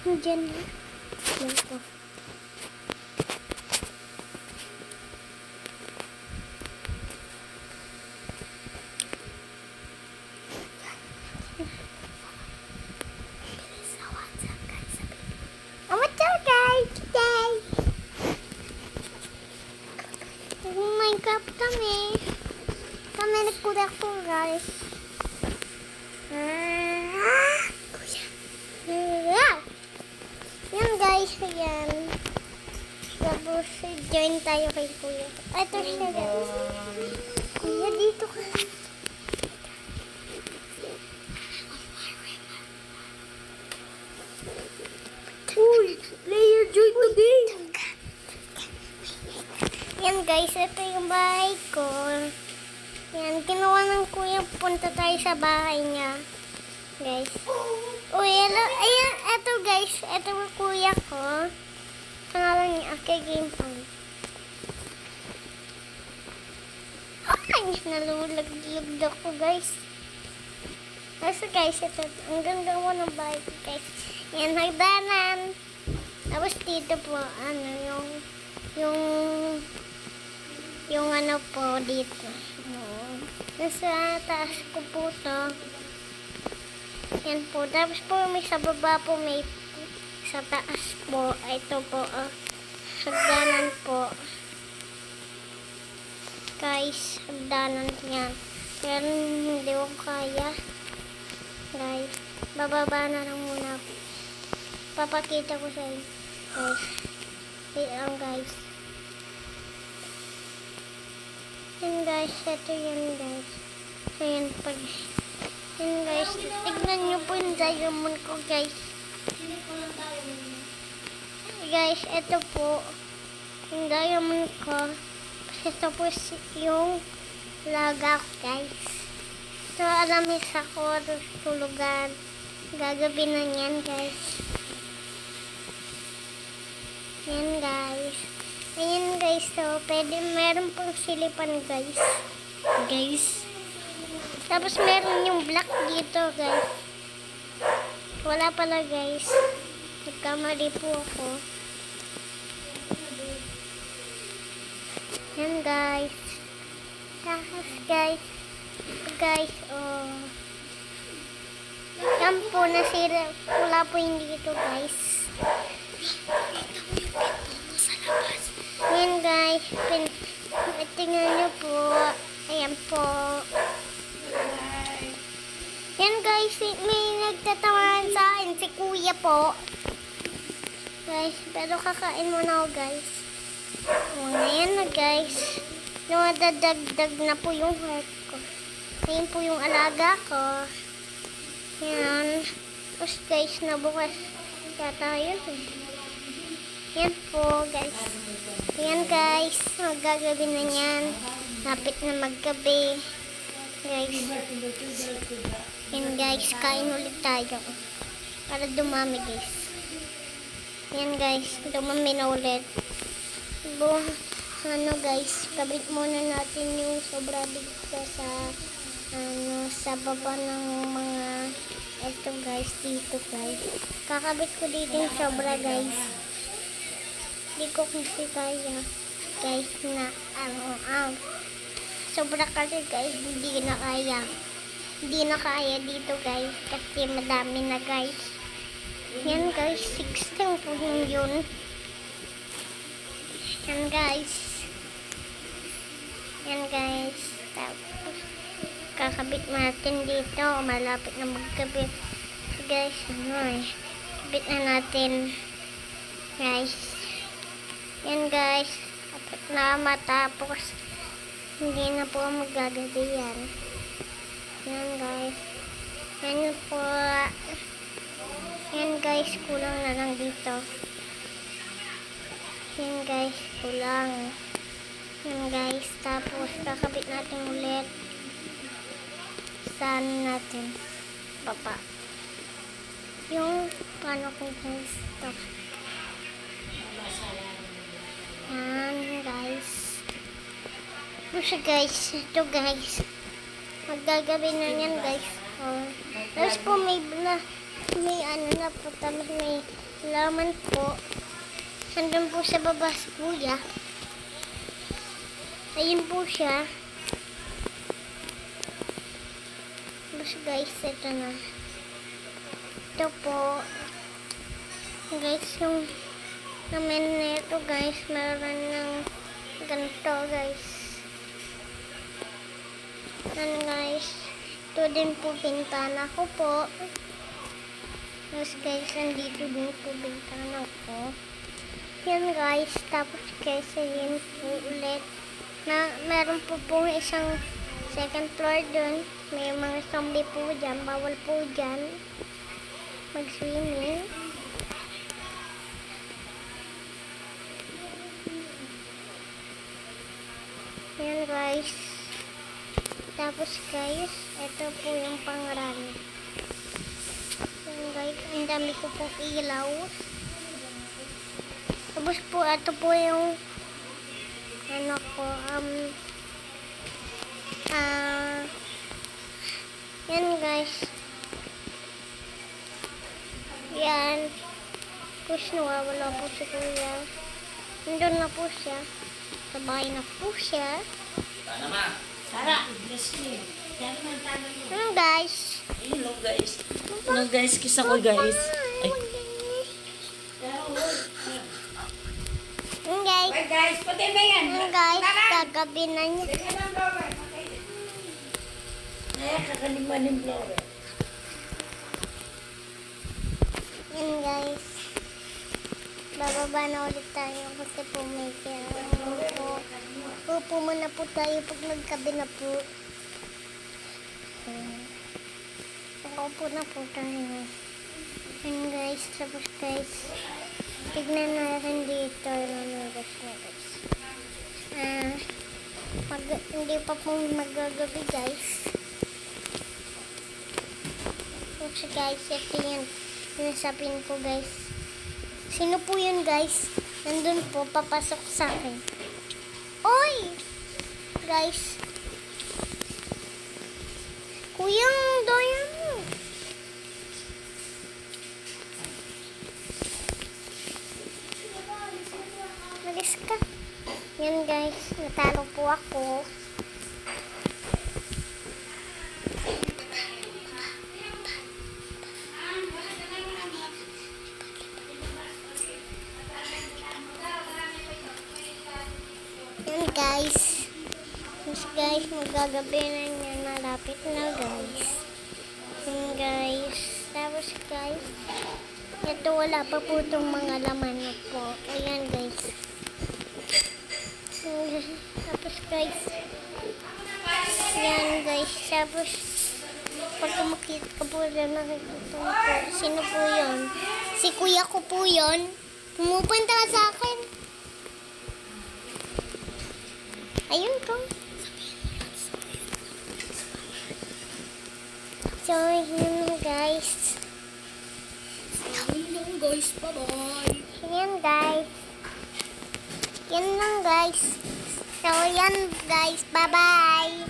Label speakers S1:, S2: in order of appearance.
S1: Diyan na. Yan po. Oh, what's up guys today? Oh my god, kami. Kami nagkuda ko guys. Ah, kuya. Ah. Yan guys, yan. Tapos, join tayo kay kuya. Ito siya guys. Kuya, dito ka.
S2: Uy, Leia, join the game.
S1: Yan guys, ito yung bahay ko. Yan, kinuha ng kuya. Punta tayo sa bahay niya. Guys. Uy, hello. Ayan, eto guys. Ito yung kuya ko. Pangalan niya, Ake Game On. Ay, nalulaglag ako guys. Kasi guys, ito, ang ganda ko ng bahay ko guys. Yan, hagdanan. Tapos dito po, ano, yung, yung, yung ano po dito. Yung, nasa taas ko po to. Yan po. Tapos po, may sa baba po, may sa taas po. Ito po, ah, hagdanan po. Guys, hagdanan yan. Pero hindi ko kaya. Guys, bababa na lang muna ako. Papakita ko sa inyo. Guys, wait lang guys. Yan guys, ito yan guys. Ayan pa. Yan guys, tignan nyo po yung diamond ko guys. Guys, ito po. Yung diamond ko. Ito po si- yung laga ko guys. So, alamis ako tulugan. Gagabi na yan guys. Yan guys. Ayan guys, so pwede meron pang silipan guys. Guys. Tapos meron yung black dito guys. Wala pala guys. Nagkamali po ako. Yan guys. Tapos guys. Guys, oh. Yan po, nasira. Wala po yung dito guys. Yan guys, pin, tingnan nyo po. Ayan po. Yan guys, may nagtatawanan sa akin kuya po. Guys, pero kakain muna ako guys. O, ngayon na guys. Nawadadagdag na po yung heart ko. Ayan po yung alaga ko. Yan. Tapos guys, nabukas yata yun. Yan po, guys. Yan, guys. Magagabi na yan. Lapit na maggabi. Guys. Yan, guys. Kain ulit tayo. Para dumami, guys. Yan, guys. Dumami na ulit. Bu ano, guys. Kabit muna natin yung sobra dito sa ano, sa baba ng mga eto, guys. Dito, guys. Kakabit ko dito yung sobra, guys. Hindi ko kasi kaya guys na ano ang sobra kasi guys hindi na kaya hindi na kaya dito guys kasi madami na guys yan guys. 16 po yung yun. Yan guys. Yan guys. Tapos kakabit natin dito. Malapit na magkabit. Guys ano eh. Kabit na natin guys. Yan guys, dapat na matapos. Hindi na po magagabi yan. Yan guys. Yan na po. Yan guys, kulang na lang dito. Yan guys, kulang. Yan guys, tapos kakabit natin ulit. Saan natin? Baba. Yung paano ko guys, ito. Yan, guys. Pusa, guys. Ito, guys. Magagabi na yan, guys. Oh. Tapos po, may, na, may ano na po. Tapos may laman po. Nandun po sa baba si kuya. Ayun po siya. Tapos guys, ito na. Ito po. Guys, yung namin nito guys, meron ng ganito guys. Yan guys. Ito din po bintana ko po. Tapos guys, nandito din po bintana ko. Yan guys, tapos guys, ayun po ulit. Na, meron po po isang second floor dun. May mga zombie po dyan. Bawal po dyan mag-swimming. Yan guys. Tapos guys, ito po yung pangrami. Guys, ang dami ko pong ilaw. Tapos po, ito po yung ano ko, um, ah, yan guys. Yan. Tapos nawawala po si kuya. Nandun na po siya. Sa bahay na po siya.
S3: Sara, tanong mo.
S1: Ano guys?
S3: Hello guys. Hello guys, kisa ko guys. Ay,
S1: Ano guys?
S2: Hey guys, pati ba yan?
S1: Ano guys? Kagabi na niya.
S3: naya kakaliman ng flower.
S1: Yan guys. Bababa na ulit tayo kasi po may kailangan po. Upo muna po tayo pag nagkabi na po. Hmm. Upo na po tayo. Yan guys. Tapos guys. Tignan natin dito. Ano guys na guys. Ah, mag, hindi pa po magagabi guys. Tapos guys, ito yung sinasapin ko guys. Sino po yun guys? Nandun po, papasok sa akin. Oy! Guys. Kuyang doyan mo. Malis ka. Yan guys, natalo po ako. Yan guys. Yes guys, magagabi na niya. Malapit na guys. Yan guys. Tapos guys, ito wala pa po itong mga laman na po. Ayan guys. Tapos guys, yan guys. Tapos, pag kumakit ka po dyan, nakikita po. Sino po yun? Si kuya ko po yun. Pumupunta sa akin. Ayun ko. So, yun na, guys.
S2: Yun lang guys, bye-bye.
S1: Yan guys. Yan lang guys. So yan guys. Bye bye.